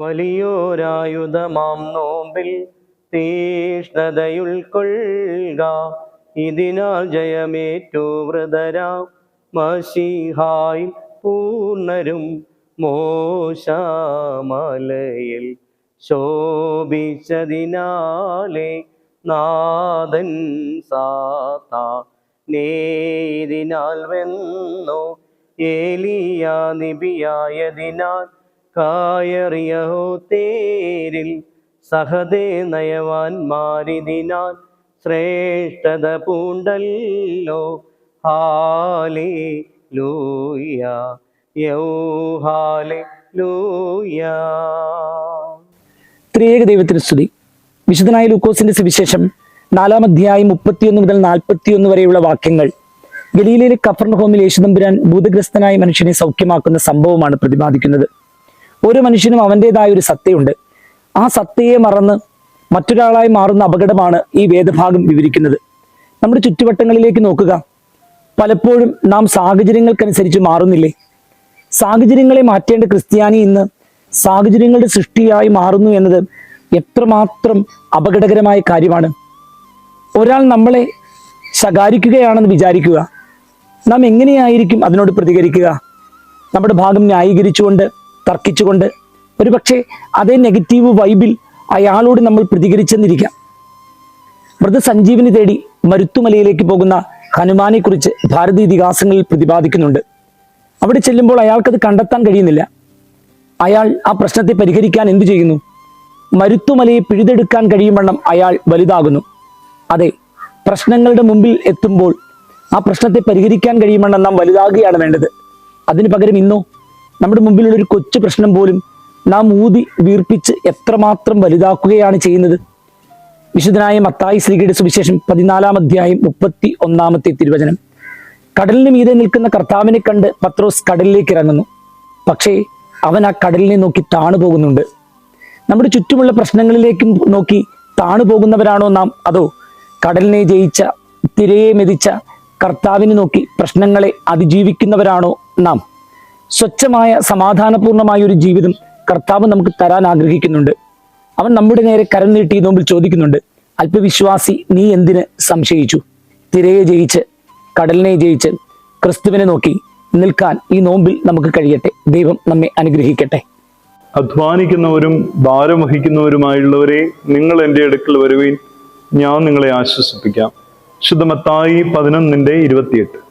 വലിയോരായുധമാം നോമ്പിൽ തീഷ്ണതയുൾക്കൊള്ളുക. ഇതിനാൽ ജയമേറ്റു വ്രതരാം മഷിഹായി പൂർണരും മോശമലയിൽ ശോഭിച്ചതിനാലെ നാഥൻ സാത്താ നേതിനാൽ വെന്നോ. ഏലിയ നിബിയായതിനാൽ കായറിയഹോ തേരിൽ സഹദേ നയവാൻ നയവാൻമാരിതിനാൽ ശ്രേഷ്ഠത പൂണ്ടല്ലോ. ഹാലേ ലൂയ യൗ ഹാലേ ലൂയ ത്രിയേക ദൈവത്തിന് സ്തുതി. വിശുദ്ധനായ ലൂക്കോസിന്റെ സുവിശേഷം നാലാം അധ്യായം മുപ്പത്തിയൊന്ന് മുതൽ നാൽപ്പത്തിയൊന്ന് വരെയുള്ള വാക്യങ്ങൾ. ഗലീലയിലെ കഫർണ ഹോമിൽ യേശുദമ്പുരാൻ ഭൂതഗ്രസ്തനായ മനുഷ്യനെ സൗഖ്യമാക്കുന്ന സംഭവമാണ് പ്രതിപാദിക്കുന്നത്. ഓരോ മനുഷ്യനും അവന്റെതായ ഒരു സത്തയുണ്ട്. ആ സത്തയെ മറന്ന് മറ്റൊരാളായി മാറുന്ന അപകടമാണ് ഈ വേദഭാഗം വിവരിക്കുന്നത്. നമ്മുടെ ചുറ്റുവട്ടങ്ങളിലേക്ക് നോക്കുക. പലപ്പോഴും നാം സാഹചര്യങ്ങൾക്കനുസരിച്ച് മാറുന്നില്ലേ? സാഹചര്യങ്ങളെ മാറ്റേണ്ട ക്രിസ്ത്യാനി ഇന്ന് സാഹചര്യങ്ങളുടെ സൃഷ്ടിയായി മാറുന്നു എന്നത് എത്രമാത്രം അപകടകരമായ കാര്യമാണ്. ഒരാൾ നമ്മളെ ശകാരിക്കുകയാണെന്ന് വിചാരിക്കുക. നാം എങ്ങനെയായിരിക്കും അതിനോട് പ്രതികരിക്കുക? നമ്മുടെ ഭാഗം ന്യായീകരിച്ചുകൊണ്ട് തർക്കിച്ചുകൊണ്ട് ഒരുപക്ഷെ അതേ നെഗറ്റീവ് വൈബിൽ അയാളോട് നമ്മൾ പ്രതികരിച്ചെന്നിരിക്കാം. മൃതസഞ്ജീവനി തേടി മരുത്തുമലയിലേക്ക് പോകുന്ന ഹനുമാനെക്കുറിച്ച് ഭാരതീയ ഇതിഹാസങ്ങളിൽ പ്രതിപാദിക്കുന്നുണ്ട്. അവിടെ ചെല്ലുമ്പോൾ അയാൾക്കത് കണ്ടെത്താൻ കഴിയുന്നില്ല. അയാൾ ആ പ്രശ്നത്തെ പരിഹരിക്കാൻ എന്തു ചെയ്യുന്നു? മരുത്തുമലയെ പിഴുതെടുക്കാൻ കഴിയുമെണ്ണം അയാൾ വലുതാകുന്നു. അതെ പ്രശ്നങ്ങളുടെ മുമ്പിൽ എത്തുമ്പോൾ ആ പ്രശ്നത്തെ പരിഹരിക്കാൻ കഴിയുമെണ്ണം നാം വലുതാകുകയാണ് വേണ്ടത്. അതിനു പകരം ഇന്നോ നമ്മുടെ മുമ്പിലുള്ള ഒരു കൊച്ചു പ്രശ്നം പോലും നാം ഊതി വീർപ്പിച്ച് എത്രമാത്രം വലുതാക്കുകയാണ് ചെയ്യുന്നത്? വിശുദ്ധനായ മത്തായി ശ്രീകയുടെ സുവിശേഷം പതിനാലാം അധ്യായം മുപ്പത്തി ഒന്നാമത്തെ തിരുവചനം. കടലിന് മീതെ നിൽക്കുന്ന കർത്താവിനെ കണ്ട് പത്രോസ് കടലിലേക്ക് ഇറങ്ങുന്നു. പക്ഷേ അവൻ ആ കടലിനെ നോക്കി താണു പോകുന്നുണ്ട്. നമ്മുടെ ചുറ്റുമുള്ള പ്രശ്നങ്ങളിലേക്കും നോക്കി താണു പോകുന്നവരാണോ നാം? അതോ കടലിനെ ജയിച്ച തിരയെ മെതിച്ച കർത്താവിനെ നോക്കി പ്രശ്നങ്ങളെ അതിജീവിക്കുന്നവരാണോ നാം? സ്വച്ഛമായ സമാധാനപൂർണമായ ഒരു ജീവിതം കർത്താവ് നമുക്ക് തരാൻ ആഗ്രഹിക്കുന്നുണ്ട്. അവൻ നമ്മുടെ നേരെ കരം നീട്ടി നോമ്പിൽ ചോദിക്കുന്നുണ്ട് അല്പവിശ്വാസി നീ എന്തിന് സംശയിച്ചു? തിരയെ ജയിച്ച് കടലിനെ ജയിച്ച് ക്രിസ്തുവിനെ നോക്കി നിൽക്കാൻ ഈ നോമ്പിൽ നമുക്ക് കഴിയട്ടെ. ദൈവം നമ്മെ അനുഗ്രഹിക്കട്ടെ. അധ്വാനിക്കുന്നവരും ഭാരം വഹിക്കുന്നവരുമായുള്ളവരെ നിങ്ങൾ എന്റെ അടുക്കൽ വരുവീൻ. ഞാൻ നിങ്ങളെ ആശ്വസിപ്പിക്കാം. ശുദ്ധമത്തായി പതിനൊന്നിന്റെ ഇരുപത്തിയെട്ട്.